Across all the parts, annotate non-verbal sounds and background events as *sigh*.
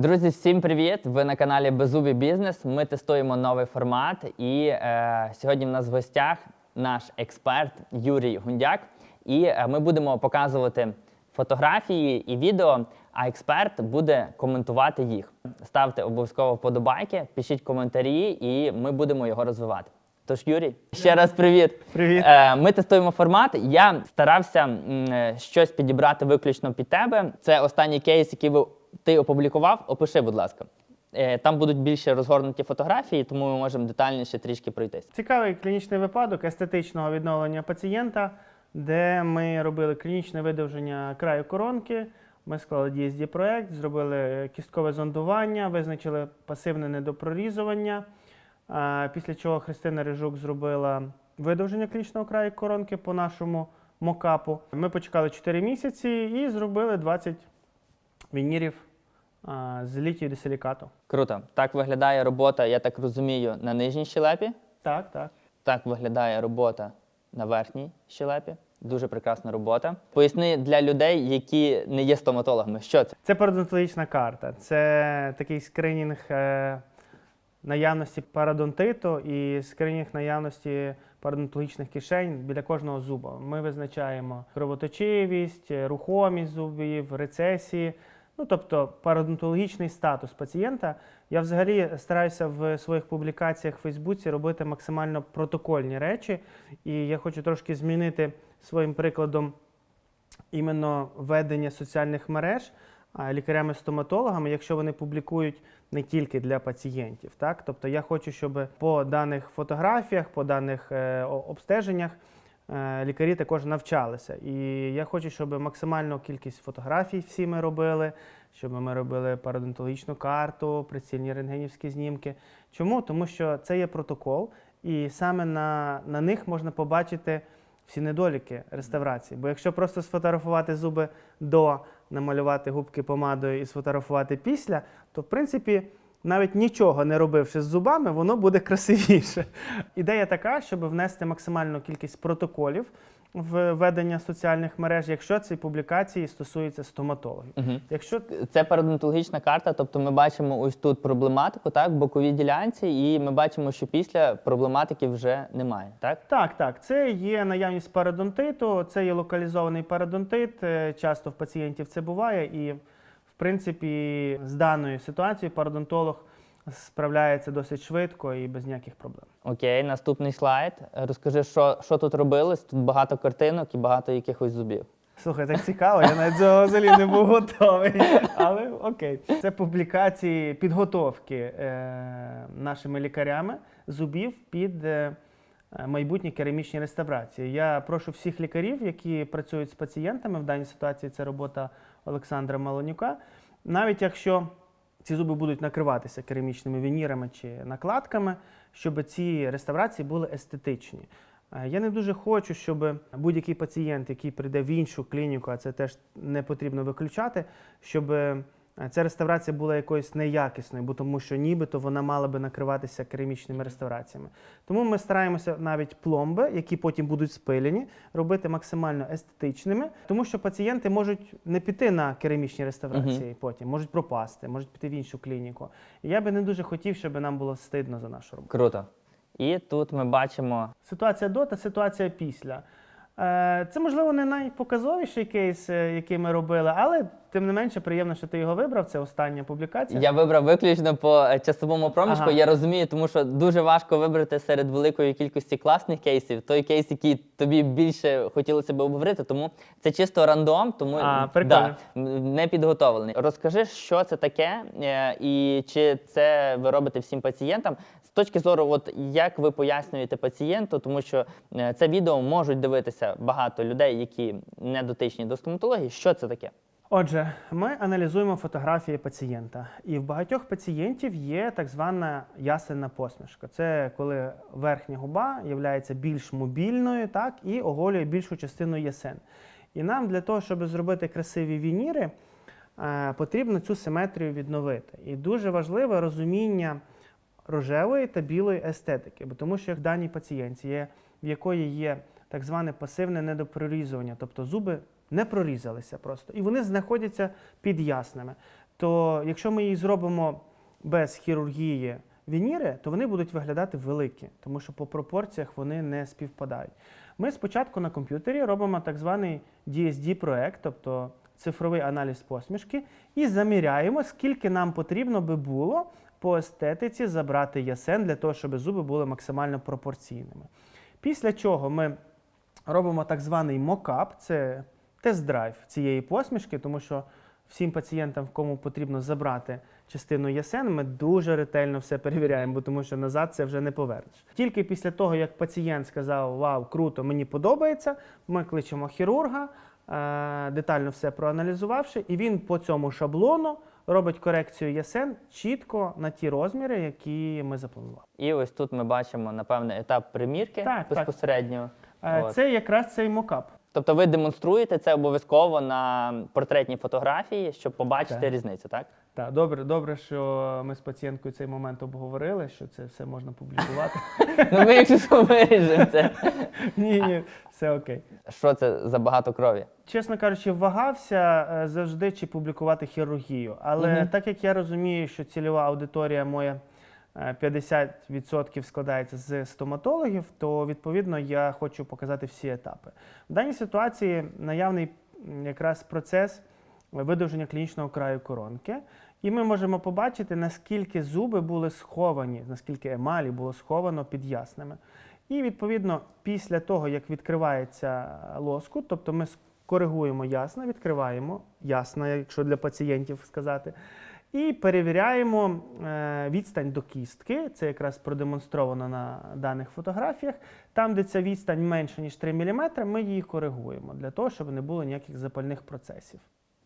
Друзі, всім привіт! Ви на каналі Беззубий Бізнес. Ми тестуємо новий формат. І е, сьогодні в нас в гостях наш експерт Юрій Гундяк. І е, ми будемо показувати фотографії і відео, а експерт буде коментувати їх. Ставте обов'язково вподобайки, пишіть коментарі, і ми будемо його розвивати. Тож, Юрій, ще раз привіт. Привіт. Е, Ми тестуємо формат. Я старався м, е, щось підібрати виключно під тебе. Це останній кейс, який ви- ти опублікував. Опиши, будь ласка. Е, Там будуть більше розгорнуті фотографії, тому ми можемо детальніше трішки пройтись. Цікавий клінічний випадок естетичного відновлення пацієнта, де ми робили клінічне видовження краю коронки. Ми склали DSD проект, зробили кісткове зондування, визначили пасивне недопрорізування. Після чого Христина Рижук зробила видовження клінічного краю коронки по нашому мокапу. Ми почекали 4 місяці і зробили 20 вінірів а, з літію десилікату. Круто. Так виглядає робота, я так розумію, на нижній щелепі. Так, так. Так виглядає робота на верхній щелепі. Дуже прекрасна робота. Поясни для людей, які не є стоматологами, що це? Це парадонтологічна карта. Це такий скринінг е, наявності парадонтиту і скринінг наявності парадонтологічних кишень біля кожного зуба. Ми визначаємо кровоточивість, рухомість зубів, рецесії. Ну, тобто парадонтологічний статус пацієнта. Я взагалі стараюся в своїх публікаціях в Фейсбуці робити максимально протокольні речі. І я хочу трошки змінити своїм прикладом іменно ведення соціальних мереж лікарями-стоматологами, якщо вони публікують не тільки для пацієнтів. Так? Тобто я хочу, щоб по даних фотографіях, по даних е, обстеженнях лікарі також навчалися. І я хочу, щоб максимальну кількість фотографій всі ми робили, щоб ми робили парадонтологічну карту, прицільні рентгенівські знімки. Чому? Тому що це є протокол, і саме на, на них можна побачити всі недоліки реставрації. Бо якщо просто сфотографувати зуби до, намалювати губки помадою і сфотографувати після, то в принципі. Навіть нічого не робивши з зубами, воно буде красивіше. Ідея така, щоб внести максимальну кількість протоколів в ведення соціальних мереж, якщо ці публікації стосуються стоматологів. Угу. Якщо Це парадонтологічна карта, тобто ми бачимо ось тут проблематику, так, бокові ділянці, і ми бачимо, що після проблематики вже немає. Так? Так, так, це є наявність парадонтиту, це є локалізований парадонтит. е, Часто в пацієнтів це буває, і принципі з даною ситуацією парадонтолог справляється досить швидко і без ніяких проблем. Окей, наступний слайд. Розкажи, що, що тут робилось? Тут багато картинок і багато якихось зубів. Слухай, так цікаво, я навіть цього взагалі не був готовий. Але окей. Це публікації підготовки е, нашими лікарями зубів під е, майбутні керамічні реставрації. Я прошу всіх лікарів, які працюють з пацієнтами, в даній ситуації це робота Олександра Малонюка. Навіть якщо ці зуби будуть накриватися керамічними вінірами чи накладками, щоб ці реставрації були естетичні. Е, Я не дуже хочу, щоб будь-який пацієнт, який прийде в іншу клініку, а це теж не потрібно виключати, щоб е, ця реставрація була якоюсь неякісною, бо тому що нібито вона мала би накриватися керамічними реставраціями. Тому ми стараємося навіть пломби, які потім будуть спилені, робити максимально естетичними, тому що пацієнти можуть не піти на керамічні реставрації потім, можуть пропасти, можуть піти в іншу клініку. І я би не дуже хотів, щоб нам було стидно за нашу роботу. Круто. І тут ми бачимо Ситуація до та ситуація після. Е, Це, можливо, не найпоказовіший кейс, е, який ми робили, але тим не менше приємно, що ти його вибрав. Це остання публікація. Я вибрав виключно по е, часовому проміжку. Ага. Я розумію, тому що дуже важко вибрати серед великої кількості класних кейсів той кейс, який тобі більше хотілося б обговорити. Тому це чисто рандом, тому А, да, не підготовлений. Розкажи, що це таке, е, і чи це ви робите всім пацієнтам. З точки зору, от як ви пояснюєте пацієнту, тому що е, це відео можуть дивитися багато людей, які не дотичні до стоматології. Що це таке? Отже, ми аналізуємо фотографії пацієнта, і в багатьох пацієнтів є так звана ясельна посмішка. Це коли верхня губа є більш мобільною, так і оголює більшу частину ясен. І нам для того, щоб зробити красиві вініри, е, потрібно цю симетрію відновити. І дуже важливе розуміння рожевої та білої естетики, бо тому що в даній пацієнтці є, в якої є так зване пасивне недопрорізування, тобто зуби не прорізалися просто, і вони знаходяться під ясними. то якщо ми її зробимо без хірургії вініри, то вони будуть виглядати великі, тому що по пропорціях вони не співпадають. Ми спочатку на комп'ютері робимо так званий DSD-проект, тобто цифровий аналіз посмішки, і заміряємо, скільки нам потрібно би було по естетиці забрати ясен для того, щоб зуби були максимально пропорційними. Після чого ми робимо так званий мокап, це тест-драйв цієї посмішки, тому що всім пацієнтам, кому потрібно забрати частину ясен, ми дуже ретельно все перевіряємо, бо тому що назад це вже не повернеш. Тільки після того, як пацієнт сказав Вау, круто, мені подобається, ми кличемо хірурга, е, детально все проаналізувавши, і він по цьому шаблону робить корекцію ясен чітко на ті розміри, які ми запланували. І ось тут ми бачимо, напевне, етап примірки Так, так. безпосередньо. Е, От. Це якраз цей мокап. Тобто ви демонструєте це обов'язково на портретній фотографії, щоб побачити Так. різницю, так? Так, добре, добре, що ми з пацієнткою цей момент обговорили, що це все можна публікувати. *laughs* Ну ми якщо що, виріжемо це. *laughs* Ні, ні, все окей. Що це за багато крові? Чесно кажучи, вагався е, завжди чи публікувати хірургію. Але Мгм. так як я розумію, що цільова аудиторія моя 50% складається з стоматологів, то відповідно я хочу показати всі етапи. В даній ситуації наявний якраз процес видовження клінічного краю коронки. І ми можемо побачити, наскільки зуби були сховані, наскільки емалі було сховано під ясними. І відповідно, після того, як відкривається лоскут, тобто ми коригуємо ясна, відкриваємо ясна, якщо для пацієнтів сказати, і перевіряємо е, відстань до кістки. Це якраз продемонстровано на даних фотографіях. Там, де ця відстань менше, ніж 3 мм, ми її коригуємо для того, щоб не було ніяких запальних процесів.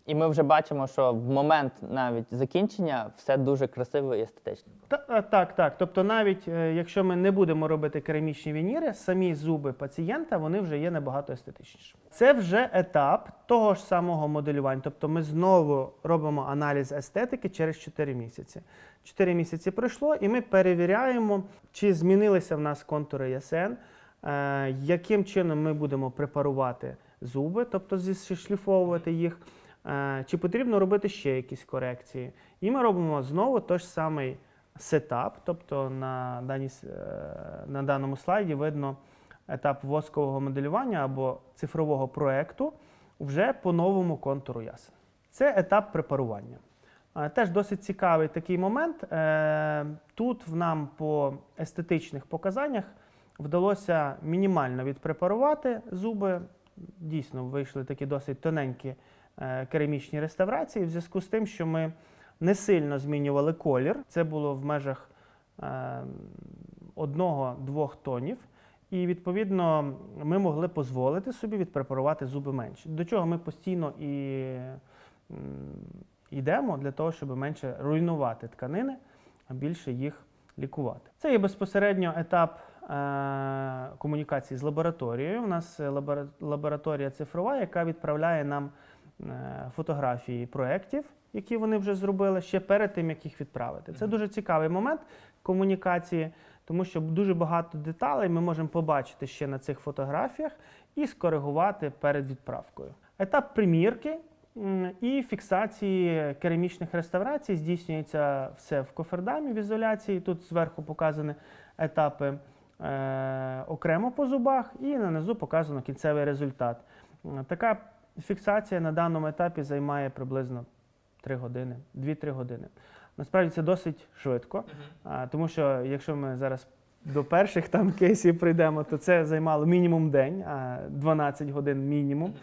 І ми вже бачимо, що в момент навіть закінчення все дуже красиво і естетично. Та, так, так. Тобто, навіть е, якщо ми не будемо робити керамічні вініри, самі зуби пацієнта вони вже є набагато естетичніші. Це вже етап того ж самого моделювання. Тобто, ми знову робимо аналіз естетики через 4 місяці. 4 місяці пройшло, і ми перевіряємо, чи змінилися в нас контури ясен, е, яким чином ми будемо препарувати зуби, тобто зішліфовувати їх. Е, Чи потрібно робити ще якісь корекції? І ми робимо знову той ж самий сетап, тобто на, даній, е, на даному слайді видно етап воскового моделювання або цифрового проекту вже по новому контуру ясен. Це етап препарування. Е, Теж досить цікавий такий момент. Тут нам по естетичних показаннях вдалося мінімально відпрепарувати зуби. Дійсно, вийшли такі досить тоненькі керамічні реставрації в зв'язку з тим, що ми не сильно змінювали колір. Це було в межах е, одного-двох тонів. І відповідно ми могли дозволити собі відпрепарувати зуби менше. До чого ми постійно і йдемо для того, щоб менше руйнувати тканини, а більше їх лікувати. Це є безпосередньо етап е, комунікації з лабораторією. У нас е, лабора- лабораторія цифрова, яка відправляє нам е, фотографії проєктів, які вони вже зробили ще перед тим, як їх відправити. Це дуже цікавий момент комунікації, тому що дуже багато деталей ми можемо побачити ще на цих фотографіях і скоригувати перед відправкою. Етап примірки і фіксації керамічних реставрацій здійснюється все в кофердамі в ізоляції. Тут зверху показані етапи е, окремо по зубах, і нанизу показано кінцевий результат. Така фіксація на даному етапі займає приблизно 3 години, 2-3 години. Насправді це досить швидко, а, тому що якщо ми зараз до перших там кейсів прийдемо, то це займало мінімум день, а 12 годин мінімум.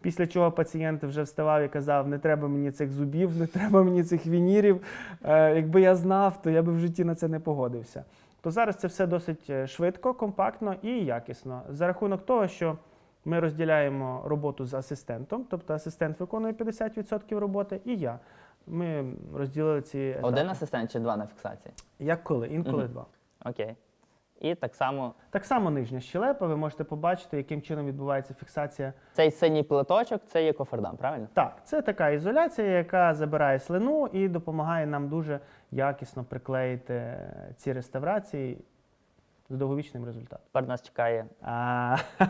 Після чого пацієнт вже вставав і казав: не треба мені цих зубів, не треба мені цих вінірів. Е, якби я знав, то я би в житті на це не погодився. То зараз це все досить е, швидко, компактно і якісно. За рахунок того, що ми розділяємо роботу з асистентом, тобто асистент виконує 50% роботи, і я. Ми розділили ці етапи. Один асистент чи два на фіксації? Як коли? Інколи Мгм. два. Окей. І так само Так само нижня щелепа, ви можете побачити, яким чином відбувається фіксація. цей синій платочок це є кофердам, правильно? Так, це така ізоляція, яка забирає слину і допомагає нам дуже якісно приклеїти ці реставрації з довговічним результатом. Тепер нас чекає А, *laughs*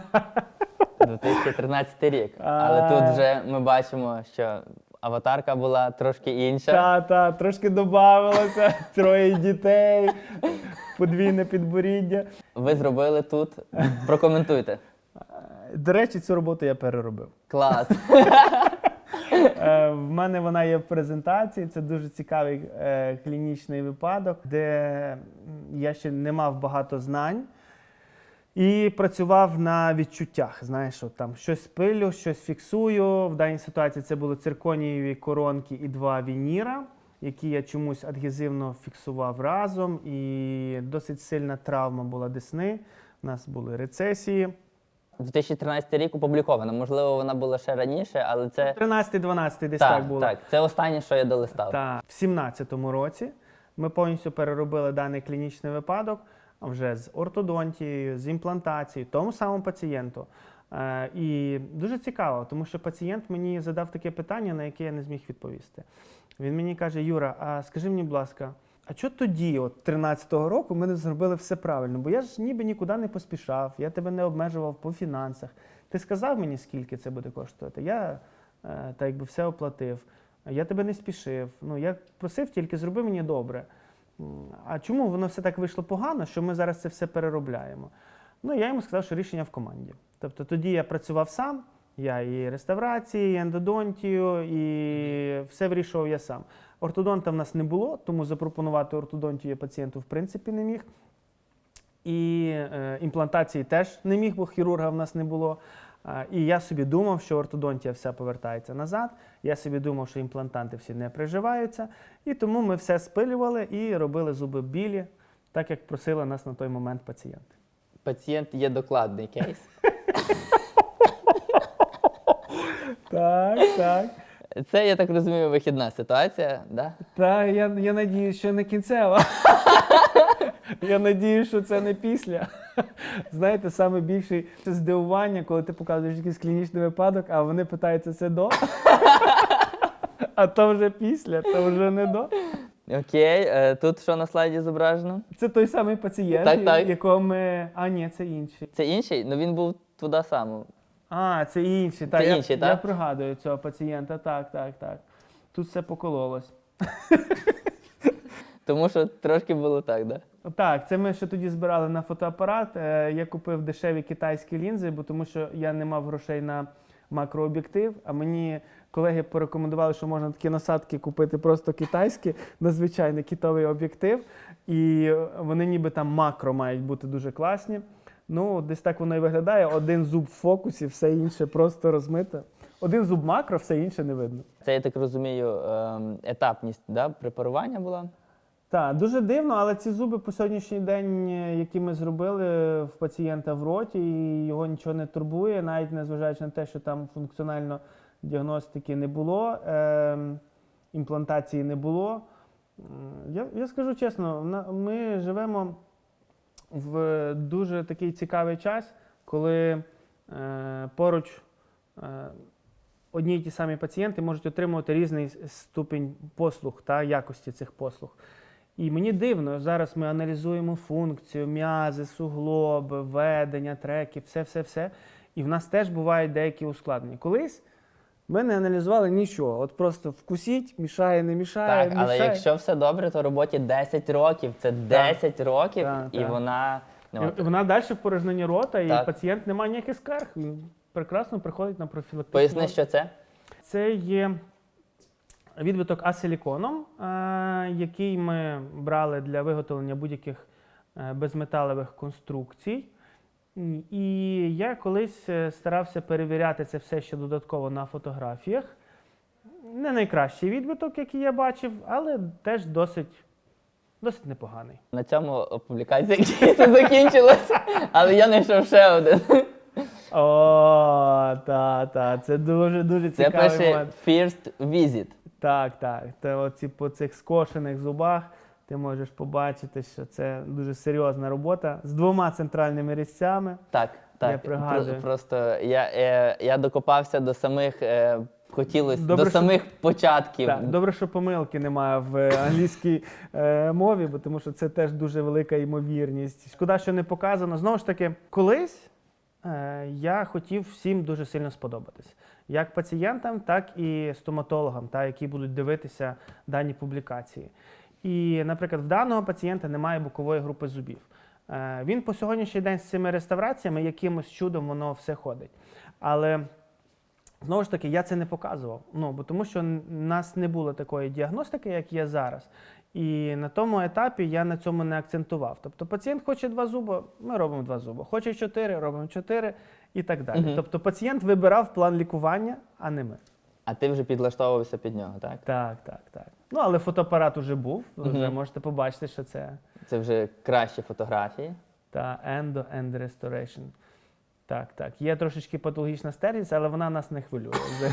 2013 рік. Але тут вже ми бачимо, що аватарка була трошки інша. Та, та, трошки додавалося, *laughs* троє дітей, подвійне підборіддя. Ви зробили тут. Прокоментуйте. До речі, цю роботу я переробив. Клас. Е, В мене вона є в презентації. Це дуже цікавий е, клінічний випадок, де я ще не мав багато знань і працював на відчуттях. Знаєш, от там щось пилю, щось фіксую. В даній ситуації це були цирконієві коронки і два вініра, які я чомусь адгезивно фіксував разом. І досить сильна травма була десни. У нас були рецесії. 2013 рік опублікована. Можливо, вона була ще раніше, але це 13-12 десь так, так, було. так, це останнє, що я долистав. Та в 17-му році ми повністю переробили даний клінічний випадок вже з ортодонтією, з імплантацією, тому самому пацієнту. Е, і дуже цікаво, тому що пацієнт мені задав таке питання, на яке я не зміг відповісти. Він мені каже: Юра, а скажи мені, будь ласка, а що тоді, от 13-го року, ми не зробили все правильно? Бо я ж ніби нікуди не поспішав, я тебе не обмежував по фінансах. Ти сказав мені, скільки це буде коштувати? Я е, так якби все оплатив. Я тебе не спішив. Ну, я просив тільки зроби мені добре. А чому воно все так вийшло погано, що ми зараз це все переробляємо? Ну, я йому сказав, що рішення в команді. Тобто тоді я працював сам, я і реставрації, і ендодонтію, і все вирішував я сам. Ортодонта в нас не було, тому запропонувати ортодонтію пацієнту в принципі не міг. І е, імплантації теж не міг, бо хірурга в нас не було. І я собі думав, що ортодонтія вся повертається назад. Я собі думав, що імплантанти всі не приживаються. І тому ми все спилювали і робили зуби білі, так як просили нас на той момент пацієнти. Пацієнт є докладний кейс. *laughs* Так, так. Це, я так розумію, вихідна ситуація, да? Та я, я надію, що не кінцева. *laughs* *laughs* Я надію, що це не після. *laughs* Знаєте, саме більше здивування, коли ти показуєш якийсь клінічний випадок, а вони питаються це до. *laughs* А то вже після, то вже не до. Окей, е, тут що на слайді зображено? Це той самий пацієнт, Так, так. якого ми. А, ні, це інший. Це інший? Ну він був туди сам. А, це інший. Так, Це я, інший, я пригадую цього пацієнта. Так, так, так. Тут все покололось. Тому що трошки було так, да? Так, це ми ще тоді збирали на фотоапарат. Е, Я купив дешеві китайські лінзи, бо тому що я не мав грошей на макрооб'єктив. А мені колеги порекомендували, що можна такі насадки купити просто китайські, на звичайний кітовий об'єктив. І вони ніби там макро мають бути дуже класні. Ну, десь так воно і виглядає. Один зуб в фокусі, все інше просто розмите. Один зуб макро, все інше не видно. Це, я так розумію, ем, етапність да? препарування була. Так, дуже дивно, але ці зуби по сьогоднішній день, е, які ми зробили в пацієнта в роті, і його нічого не турбує, навіть незважаючи на те, що там функціонально діагностики не було, е, імплантації не було. Я, я скажу чесно, ми живемо в дуже такий цікавий час, коли е, поруч е, одні й ті самі пацієнти можуть отримувати різний ступінь послуг та якості цих послуг. І мені дивно, зараз ми аналізуємо функцію, м'язи, суглоби, ведення, треки, все-все-все. І в нас теж бувають деякі ускладнення. Колись ми не аналізували нічого. От просто вкусіть, мішає, не мішає. Так, але мішає. якщо все добре, то роботі 10 років. Це 10 років, Так, і так. вона. Ну, І Вона далі в порожненні рота, і Так. пацієнт не має ніяких скарг. Він прекрасно приходить на профілактичну. поясни, що це? Це є відбиток асиліконом, е, який ми брали для виготовлення будь-яких е, безметалевих конструкцій. І я колись е, старався перевіряти це все ще додатково на фотографіях. Не найкращий відбиток, який я бачив, але теж досить, досить непоганий. На цьому публікація закінчилася, але я знайшов ще один. О, та, та, це дуже дуже Це цікавий пише момент. First Visit. Так, так. Та оці по цих скошених зубах ти можеш побачити, що це дуже серйозна робота з двома центральними різцями. Так, так. Я пригадую. Просто я, е, я докопався до самих. Е, Хотілося Добре, до що- самих початків. Так, добре, що помилки немає в е, англійській е, мові, бо тому що це теж дуже велика ймовірність. Шкода, що не показано. Знову ж таки, колись е, я хотів всім дуже сильно сподобатись. Як пацієнтам, так і стоматологам, та, які будуть дивитися дані публікації. І, наприклад, в даного пацієнта немає бокової групи зубів. Е, Він по сьогоднішній день з цими реставраціями якимось чудом воно все ходить. Але знову ж таки, я це не показував. Ну, бо тому що в нас не було такої діагностики, як є зараз. І на тому етапі я на цьому не акцентував. Тобто пацієнт хоче два зуби, ми робимо два зуби. Хоче чотири, робимо чотири і так далі. Мгм. Тобто пацієнт вибирав план лікування, а не ми. А ти вже підлаштовувався під нього, так? Так, так, так. Ну, але фотоапарат уже був. Ви вже Мгм. можете побачити, що це Це вже кращі фотографії. та endo end restoration. Так, так. Є трошечки патологічна стерність, але вона нас не хвилює. *laughs*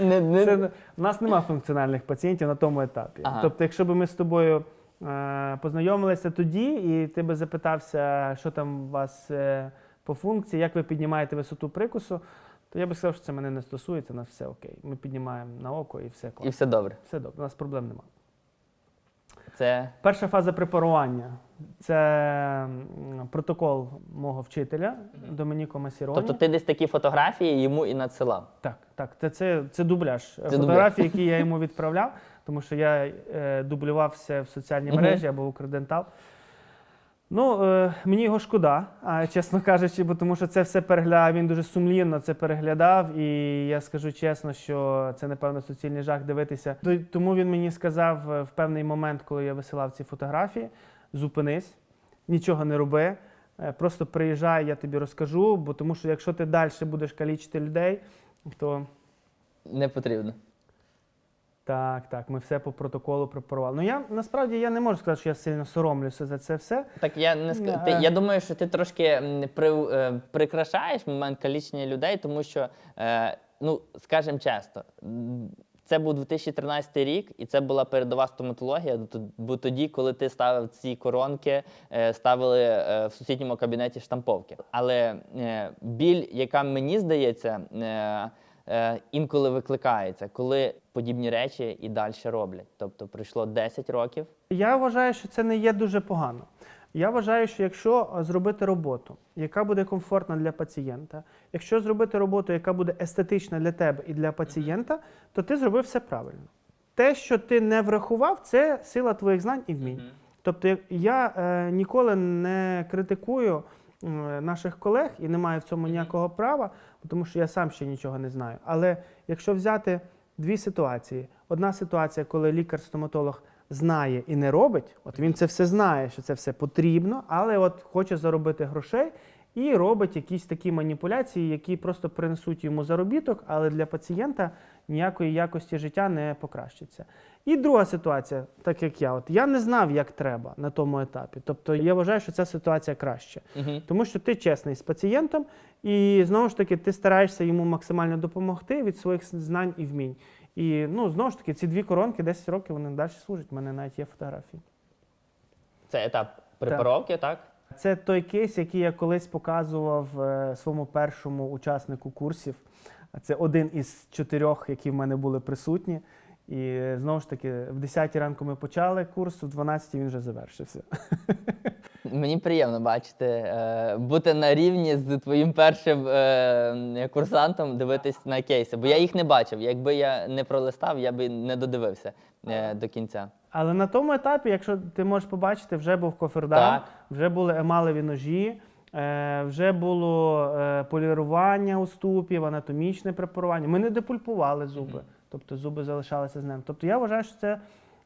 Не, не... Це, у нас нема функціональних пацієнтів на тому етапі. Ага. Тобто, якщо б ми з тобою е, познайомилися тоді, і ти би запитався, що там у вас е, по функції, як ви піднімаєте висоту прикусу, то я би сказав, що це мене не стосується, у нас все окей. Ми піднімаємо на око і все І все добре. Все добре, у нас проблем немає. Це Перша фаза препарування це протокол мого вчителя Домініко Масіроні. тобто ти десь такі фотографії йому і надсилав. Так, так. Це, це, це дубляж. дубляж. Фотографії, які я йому відправляв, тому що я е, дублювався в соціальній мережі або в Укрдентал. Ну, е, мені його шкода, а, чесно кажучи, бо тому що це все переглядав, він дуже сумлінно це переглядав, і я скажу чесно, що це, напевно, суцільний жах дивитися. Тому він мені сказав е, в певний момент, коли я висилав ці фотографії: зупинись, нічого не роби. е, Просто приїжджай, я тобі розкажу, бо тому що якщо ти далі будеш калічити людей, то Не потрібно. Так, так, ми все по протоколу препарували. Ну я насправді я не можу сказати, що я сильно соромлюся за це все. Так я не ск... Ти, я думаю, що ти трошки при, е, прикрашаєш момент калічення людей, тому що, е, ну, скажімо чесно, це був 2013 рік, і це була передова стоматологія. Бо тоді, коли ти ставив ці коронки, е, ставили в сусідньому кабінеті штамповки. Але біль, яка мені здається, е, інколи викликається, коли подібні речі і далі роблять. Тобто пройшло 10 років. Я вважаю, що це не є дуже погано. Я вважаю, що якщо е, зробити роботу, яка буде комфортна для пацієнта, якщо зробити роботу, яка буде естетична для тебе і для пацієнта, то ти зробив все правильно. Те, що ти не врахував, це сила твоїх знань і вмінь. Тобто я е, ніколи не критикую наших колег і не маю в цьому ніякого права, тому що я сам ще нічого не знаю. Але якщо взяти дві ситуації: одна ситуація, коли лікар-стоматолог знає і не робить, от він це все знає, що це все потрібно, але от хоче заробити грошей. І робить якісь такі маніпуляції, які просто принесуть йому заробіток, але для пацієнта ніякої якості життя не покращиться. І друга ситуація, так як я, от я не знав, як треба на тому етапі. Тобто я вважаю, що ця ситуація краще, Угу. тому що ти чесний з пацієнтом, і знову ж таки ти стараєшся йому максимально допомогти від своїх знань і вмінь. І ну знову ж таки, ці дві коронки 10 років вони далі служать. У мене навіть є фотографії. Це етап препаровки, так? Це той кейс, який я колись показував е, своєму першому учаснику курсів. Це один із чотирьох, які в мене були присутні. І знову ж таки, в 10 ранку ми почали курс, в 12 він вже завершився. *laughs* Мені приємно бачити, е, бути на рівні з твоїм першим е, курсантом, дивитись на кейси. Бо я їх не бачив. Якби я не пролистав, я би не додивився е, до кінця. Але на тому етапі, якщо ти можеш побачити, вже був кофердаун, Так. вже були емалеві ножі, вже було полірування уступів, анатомічне препарування. Ми не депульпували зуби, тобто зуби залишалися з ним. Тобто я вважаю, що це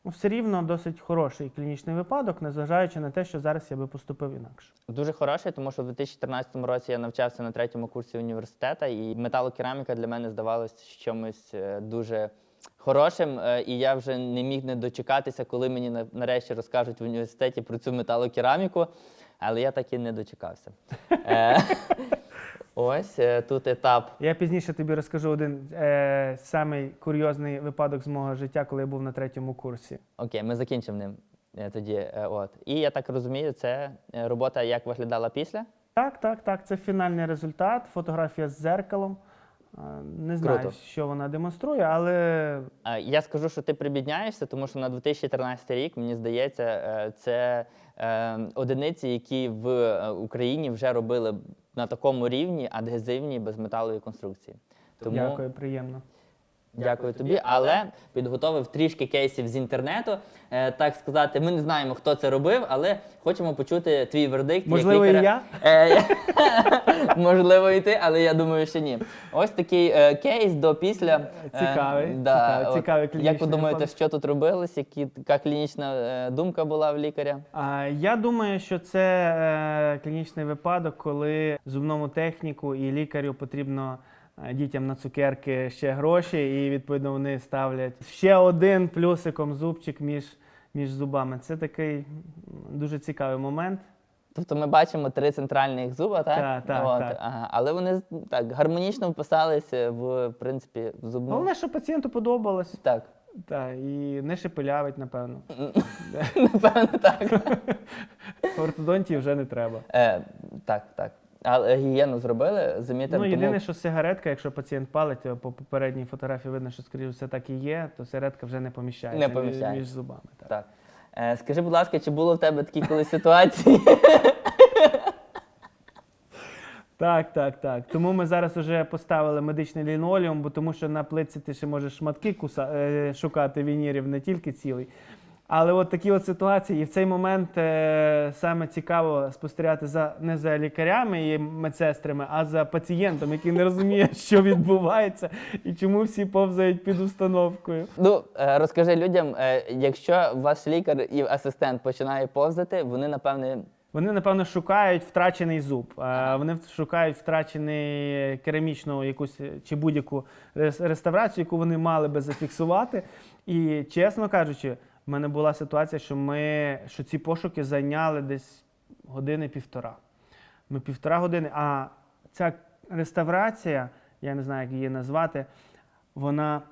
все рівно досить хороший клінічний випадок, незважаючи на те, що зараз я би поступив інакше. Дуже хороший, тому що в 2014 році я навчався на третьому курсі університету, і металокераміка для мене здавалась чимось е, дуже хорошим. е, І я вже не міг не дочекатися, коли мені нарешті розкажуть в університеті про цю металокераміку, але я так і не дочекався. *laughs* Е, Ось е, тут етап. Я пізніше тобі розкажу один е, самий курйозний випадок з мого життя, коли я був на третьому курсі. Окей, ми закінчимо ним е, тоді. е, От. І я так розумію, це е, робота як виглядала після. Так, так, так. Це фінальний результат. Фотографія з дзеркалом. А, Не знаю, Круто. що вона демонструє, але Е, Я скажу, що ти прибідняєшся, тому що на 2013 рік, мені здається, е, це е, одиниці, які в е, Україні вже робили на такому рівні адгезивні безметалові конструкції. Тому Дякую, приємно. Дякую тобі, але підготовив трішки кейсів з інтернету. Е, так сказати, ми не знаємо, хто це робив, але хочемо почути твій вердикт. як Можливо, і я? Е, *laughs* можливо, і ти, але я думаю, що ні. Ось такий е, кейс до після. Е, Цікавий, цікавий, от цікавий Як ви думаєте, що тут робилось? Які, яка клінічна е, думка була в лікаря? А, Я думаю, що це е, клінічний випадок, коли зубному техніку і лікарю потрібно дітям на цукерки ще гроші, і відповідно вони ставлять ще один плюсиком зубчик між, між зубами. Це такий дуже цікавий момент. Тобто ми бачимо три центральних зуба, так? Так, так, От, так. Ага. Але вони так гармонічно вписалися в, в принципі, в зубну. Головне, що пацієнту подобалось. Так. Та, і не шепелявить, напевно. *laughs* Напевно, так. *laughs* Ортодонтії вже не треба. Е, так, так. Але гігієну зробили, замітив. Ну, тому... єдине, що сигаретка, якщо пацієнт палить, то по попередній фотографії видно, що скоріше все так і є, то сигаретка вже не поміщається, Не поміщається. між зубами. Так. Так. Е, скажи, будь ласка, чи було в тебе такі колись *laughs* ситуації? так, так, так. Тому ми зараз вже поставили медичний лінолеум, бо тому що на плитці ти ще можеш шматки куса... е, шукати вінірів, не тільки цілий. Але от такі от ситуації, і в цей момент е, саме цікаво спостерігати за не за лікарями і медсестрами, а за пацієнтом, який не розуміє, *laughs* що відбувається і чому всі повзають під установкою. ну, е, розкажи людям, е, якщо ваш лікар і асистент починає повзати, вони, напевне, Вони, напевно, шукають втрачений зуб. А Вони шукають втрачений керамічну якусь е, чи будь-яку рес- реставрацію, яку вони мали би зафіксувати. І чесно кажучи, в мене була ситуація, що ми що ці пошуки зайняли десь години півтора. Ми півтора години. А ця реставрація, я не знаю, як її назвати, вона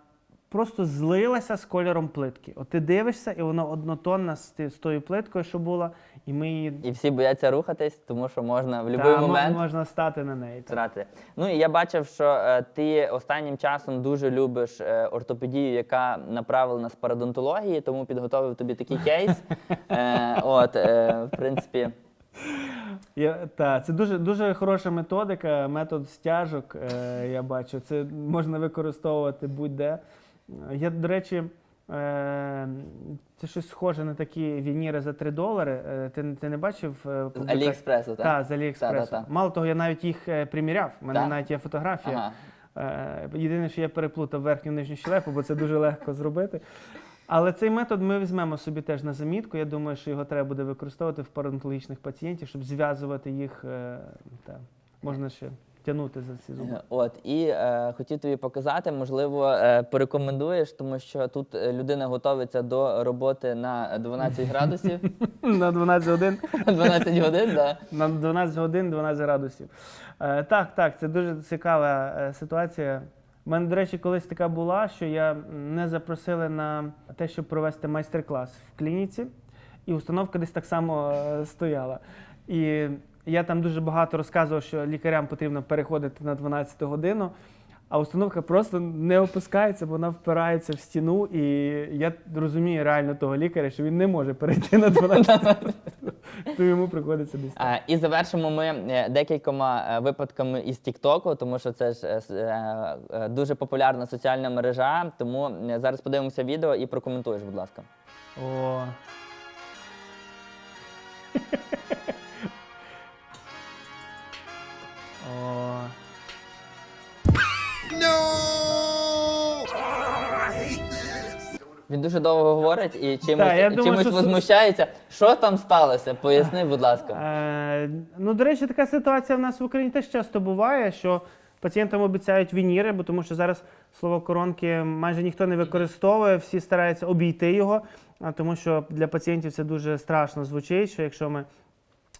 просто злилася з кольором плитки. От ти дивишся, і вона однотонна з тою плиткою, що була, і ми її і всі бояться рухатись, тому що можна в будь-який мо- момент можна стати на неї. так. втратити. Ну і я бачив, що е, ти останнім часом дуже любиш е, ортопедію, яка направлена з парадонтології, тому підготовив тобі такий кейс. *laughs* Е, от, е, в принципі, Я, та, це дуже, дуже хороша методика, метод стяжок. Е, я бачу. Це можна використовувати будь-де. Я, до речі, це щось схоже на такі вініри за 3 долари. Е, ти, ти не бачив е, з Аліекспресу, так? Та, з Аліекспресу. Та-та-та. Мало того, я навіть їх е, приміряв. У мене Так? навіть є фотографія. Ага. Єдине, що я переплутав верхню нижню щелепу, бо це дуже легко зробити. Але цей метод ми візьмемо собі теж на замітку. Я думаю, що його треба буде використовувати в парадонтологічних пацієнтів, щоб зв'язувати їх. Та, можна ще тягнути за ці зуби. Е, От і е, хотів тобі показати, можливо, е, порекомендуєш, тому що тут е, людина готується до роботи на 12 *laughs* градусів, На 12 годин. *laughs* 12 годин, да. На 12 годин 12 градусів. Е, так, так, це дуже цікава е, ситуація. У мене, до речі, колись така була, що я не запросили на те, щоб провести майстер-клас в клініці, і установка десь так само е, стояла. І я там дуже багато розказував, що лікарям потрібно переходити на 12 годину. А установка просто не опускається, бо вона впирається в стіну, і я розумію реально того лікаря, що він не може перейти на 12 то йому приходиться десь. так. І завершимо ми е, декількома е, випадками із Тіктоку, тому що це ж е, дуже популярна соціальна мережа. Тому зараз подивимося відео і прокоментуєш, будь ласка. О. О. Він дуже довго говорить і чимось, Так, я думаю, чимось що- возмущається. Що там сталося? Поясни, будь ласка. Е, ну, до речі, така ситуація в нас в Україні теж часто буває, що пацієнтам обіцяють вініри, бо тому що зараз слово коронки майже ніхто не використовує, всі стараються обійти його, а тому що для пацієнтів це дуже страшно звучить, що якщо ми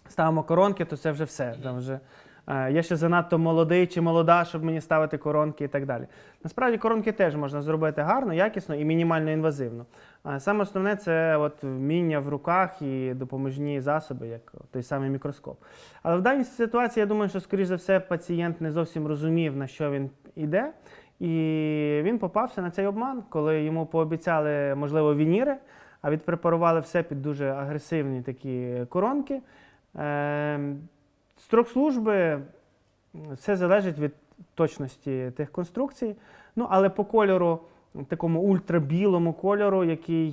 ставимо коронки, то це вже все. Там вже, я ще занадто молодий чи молода, щоб мені ставити коронки і так далі. Насправді коронки теж можна зробити гарно, якісно і мінімально інвазивно. А саме основне це от вміння в руках і допоможні засоби, як той самий мікроскоп. Але в даній ситуації я думаю, що, скоріш за все, пацієнт не зовсім розумів, на що він йде. І він попався на цей обман, коли йому пообіцяли, можливо, вініри, а відпрепарували все під дуже агресивні такі коронки. Строк служби Все залежить від точності тих конструкцій. Ну, але по кольору, такому ультрабілому кольору, який,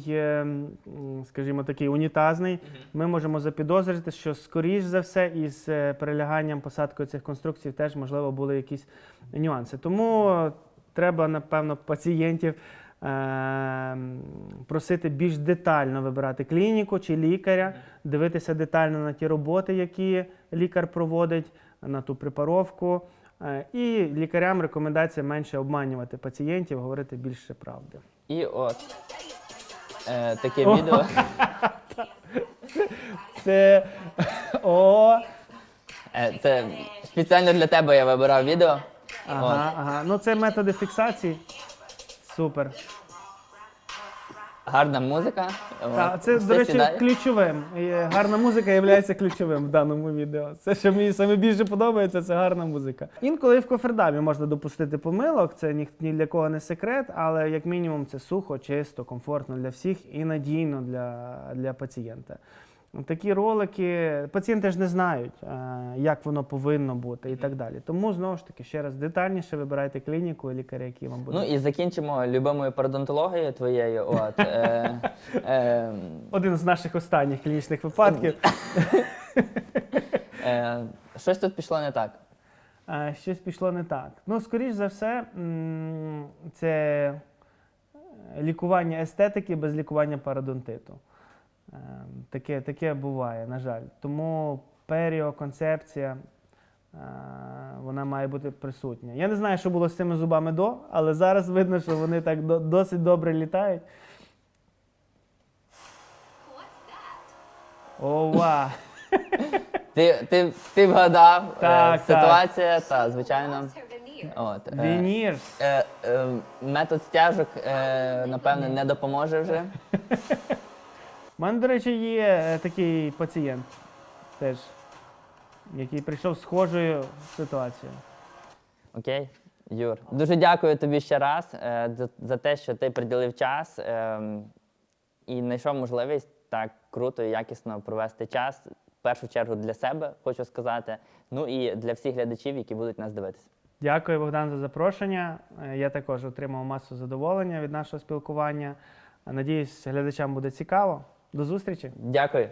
скажімо, такий унітазний, ми можемо запідозрити, що скоріш за все із е, переляганням посадкою цих конструкцій теж можливо були якісь нюанси. Тому треба, напевно, пацієнтів. Е, м, Просити більш детально вибирати клініку чи лікаря, дивитися детально на ті роботи, які лікар проводить, на ту препаровку. Е, І лікарям рекомендація менше обманювати пацієнтів, говорити більше правди. І от е, таке О. відео. *laughs* Це *laughs* о, Е, це спеціально для тебе я вибирав відео. ага, ага. Ну це методи фіксації. Супер. Гарна музика. Так, це, все до речі, сідає. ключовим. І Гарна музика є ключовим в даному відео. Це, що мені саме більше подобається, це гарна музика. Інколи і в кофердамі можна допустити помилок, це ні, ні для кого не секрет, але як мінімум це сухо, чисто, комфортно для всіх і надійно для, для пацієнта. Такі ролики пацієнти ж не знають, е, як воно повинно бути і так далі. Тому знову ж таки ще раз детальніше вибирайте клініку і лікаря, який вам буде. Ну і закінчимо любимою пародонтологією твоєю. От, е, *laughs* е, Один з наших останніх клінічних випадків. *laughs* е, щось тут пішло не так. А, щось пішло не так. Ну, скоріш за все, це е, лікування естетики без лікування пародонтиту. Е, Таке, таке буває, на жаль. Тому періоконцепція е, вона має бути присутня. Я не знаю, що було з цими зубами до, але зараз видно, що вони так досить добре літають. Ова! Ти, ти, ти вгадав е, Так, ситуація, та, звичайно. От, е, Вінір! е, е, метод стяжок, е, напевне, не допоможе вже. *laughs* У мене, до речі, є е, такий пацієнт теж, який прийшов з схожою ситуацією. Окей, Юр. Дуже дякую тобі ще раз е, за, за те, що ти приділив час е, і знайшов можливість так круто і якісно провести час. В першу чергу для себе, хочу сказати, ну і для всіх глядачів, які будуть нас дивитися. Дякую, Богдан, за запрошення. Е, Я також отримав масу задоволення від нашого спілкування. Надіюсь, глядачам буде цікаво. До зустрічі! Дякую.